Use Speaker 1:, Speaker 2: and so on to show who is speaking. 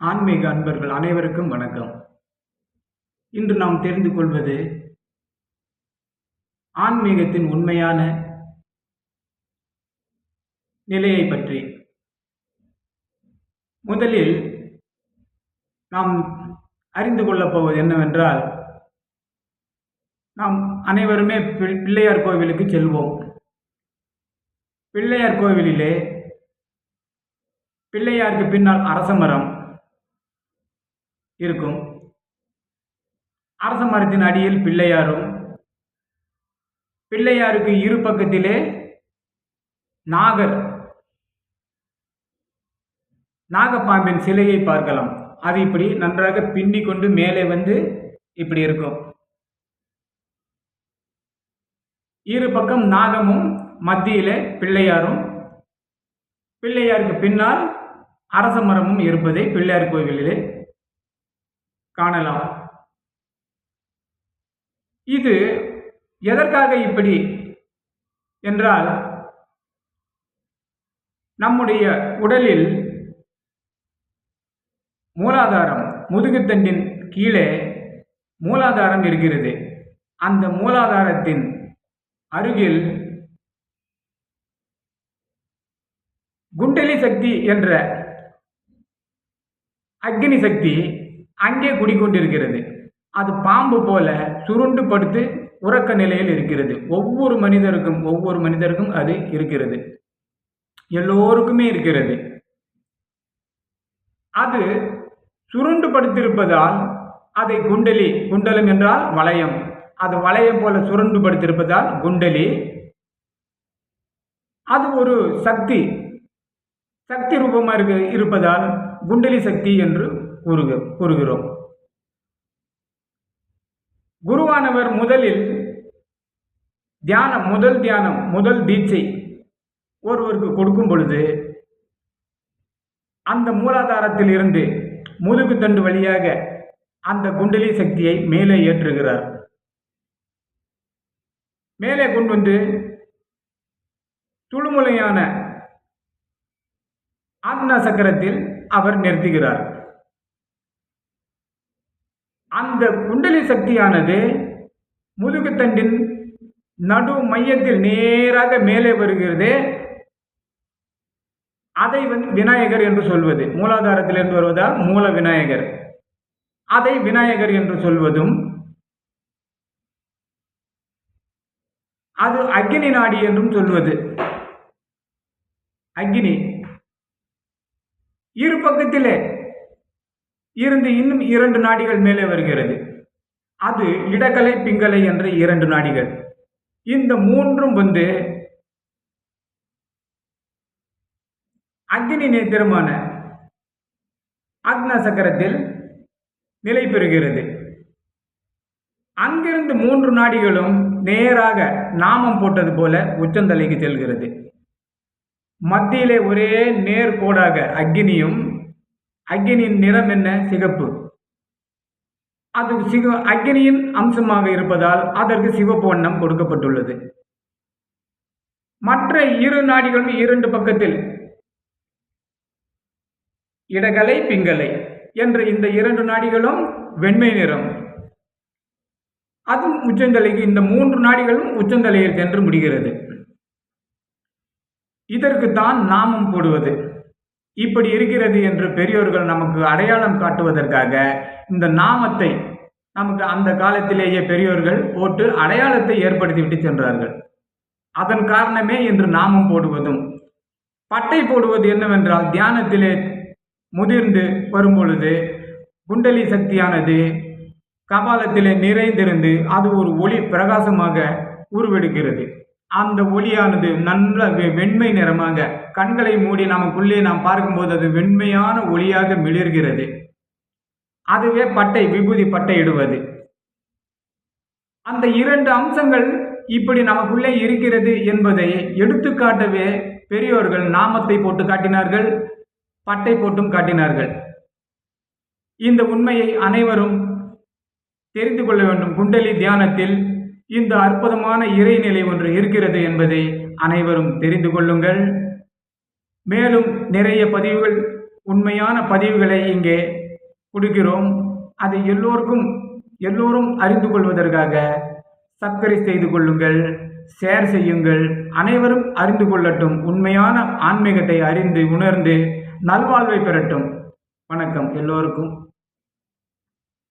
Speaker 1: ஆன்மீக அன்பர்கள் அனைவருக்கும் வணக்கம். இன்று நாம் தெரிந்து கொள்வது ஆன்மீகத்தின் உண்மையான நிலையை பற்றி. முதலில் நாம் அறிந்து கொள்ளப் போவது என்னவென்றால் நாம் அனைவருமே பிள்ளையார் கோவிலுக்கு செல்வோம். பிள்ளையார் கோவிலிலே பிள்ளையாருக்கு பின்னால் அரச மரம் இருக்கும். அரச மரத்தின் அடியில் பிள்ளையாரும் பிள்ளையாருக்கு இரு பக்கத்திலே நாகர் நாகப்பாம்பின் சிலையை பார்க்கலாம். அது இப்படி நன்றாக பின்னி கொண்டு மேலே வந்து இப்படி இருக்கும். இரு பக்கம் நாகமும் மத்தியிலே பிள்ளையாரும். பிள்ளையாருக்கு பின்னால் அரச மரமும் இருப்பதை பிள்ளையார் கோவிலிலே காணலாம். இது எதற்காக இப்படி என்றால் நம்முடைய உடலில் மூலாதாரம் முதுகுத்தண்டின் கீழே மூலாதாரம் இருக்கிறது. அந்த மூலாதாரத்தின் அருகில் குண்டலி சக்தி என்ற அக்னி சக்தி அங்கே குடிக்கொண்டிருக்கிறது அது பாம்பு போல சுருண்டு படுத்து உறக்க நிலையில் இருக்கிறது. ஒவ்வொரு மனிதருக்கும் ஒவ்வொரு மனிதருக்கும் அது இருக்கிறது. எல்லோருக்குமே இருக்கிறது. அது சுருண்டு படுத்திருப்பதால் அதை குண்டலி குண்டலம் என்றால் வளையம். அது வளையம் போல சுருண்டு படுத்திருப்பதால் குண்டலி. அது ஒரு சக்தி. சக்தி ரூபமாக இருப்பதால் குண்டலி சக்தி என்று கூறுக கூறுகிறோம். குருவானவர் முதலில் தியானம் முதல் தியானம் முதல் தீட்சை ஒருவருக்கு கொடுக்கும் பொழுது அந்த மூலாதாரத்தில் இருந்து முதுகு தண்டு வழியாக அந்த குண்டலி சக்தியை மேலே ஏற்றுகிறார். மேலே கொண்டு வந்து துளுமுலையான ஆக்னா சக்கரத்தில் அவர் நிறுத்துகிறார். அந்த குண்டலி சக்தியானது முதுகுத்தண்டின் நடு மையத்தில் நேராக மேலே வருகிறது. அதை வந்து விநாயகர் என்று சொல்வது. மூலாதாரத்திலிருந்து வருவதால் மூல விநாயகர். அதை விநாயகர் என்று சொல்வதும் அது அக்னி நாடி என்றும் சொல்வது. அக்னி. இரு பக்கத்திலே இருந்து இன்னும் இரண்டு நாடிகள் மேலே வருகிறது. அது இடகலை பிங்கலை என்ற இரண்டு நாடிகள். இந்த மூன்றும் வந்து அக்னி நேத்திரமான அக்ன சக்கரத்தில் நிலை பெறுகிறது. அங்கிருந்து மூன்று நாடிகளும் நேராக நாமம் போட்டது போல உச்சந்தலைக்கு செல்கிறது. மத்தியிலே ஒரே நேர்கோடாக அக்னியும் அக்னியின் நிறம் என்ன? சிகப்பு. அது சிக அக்னியின் அம்சமாக இருப்பதால் அதற்கு சிவப்பு வண்ணம் கொடுக்கப்பட்டுள்ளது. மற்ற இரு நாடிகளும் இரண்டு பக்கத்தில். இடகலை பிங்கலை என்ற இந்த இரண்டு நாடிகளும் வெண்மை நிறம். அதுவும் உச்சந்தலைக்கு இந்த மூன்று நாடிகளும் உச்சந்தலையில் சென்று முடிகிறது. இதற்கு தான் நாமம் போடுவது. இப்படி இருக்கிறது என்று பெரியோர்கள் நமக்கு அடையாளம் காட்டுவதற்காக இந்த நாமத்தை நமக்கு அந்த காலத்திலேயே பெரியோர்கள் போட்டு அடையாளத்தை ஏற்படுத்திவிட்டு சென்றார்கள். அதன் காரணமே இன்று நாமம் போடுவதும். பட்டை போடுவது என்னவென்றால் தியானத்திலே முதிர்ந்து வரும்பொழுது குண்டலி சக்தியானது கபாலத்திலே நிறைந்திருந்து அது ஒரு ஒளி பிரகாசமாக உருவெடுக்கிறது. அந்த ஒளியானது நல்ல வெண்மை நிறமாக கண்களை மூடி நமக்குள்ளே நாம் பார்க்கும்போது அது வெண்மையான ஒளியாக மிளிர்கிறது. அதுவே பட்டை விபூதி பட்டை இடுவது. அந்த இரண்டு அம்சங்கள் இப்படி நமக்குள்ளே இருக்கிறது என்பதை எடுத்துக்காட்டவே பெரியோர்கள் நாமத்தை போட்டு காட்டினார்கள் பட்டை போட்டும் காட்டினார்கள். இந்த உண்மையை அனைவரும் தெரிந்து கொள்ள வேண்டும். குண்டலி தியானத்தில் இந்த அற்புதமான இறைநிலை ஒன்று இருக்கிறது என்பதை அனைவரும் தெரிந்து கொள்ளுங்கள். மேலும் நிறைய பதிவுகள் உண்மையான பதிவுகளை இங்கே கொடுக்கிறோம். அதை எல்லோருக்கும் எல்லோரும் அறிந்து கொள்வதற்காக சப்ஸ்கிரைப் செய்து கொள்ளுங்கள் ஷேர் செய்யுங்கள். அனைவரும் அறிந்து கொள்ளட்டும் உண்மையான ஆன்மீகத்தை அறிந்து உணர்ந்து நல்வாழ்வை பெறட்டும். வணக்கம் எல்லோருக்கும்.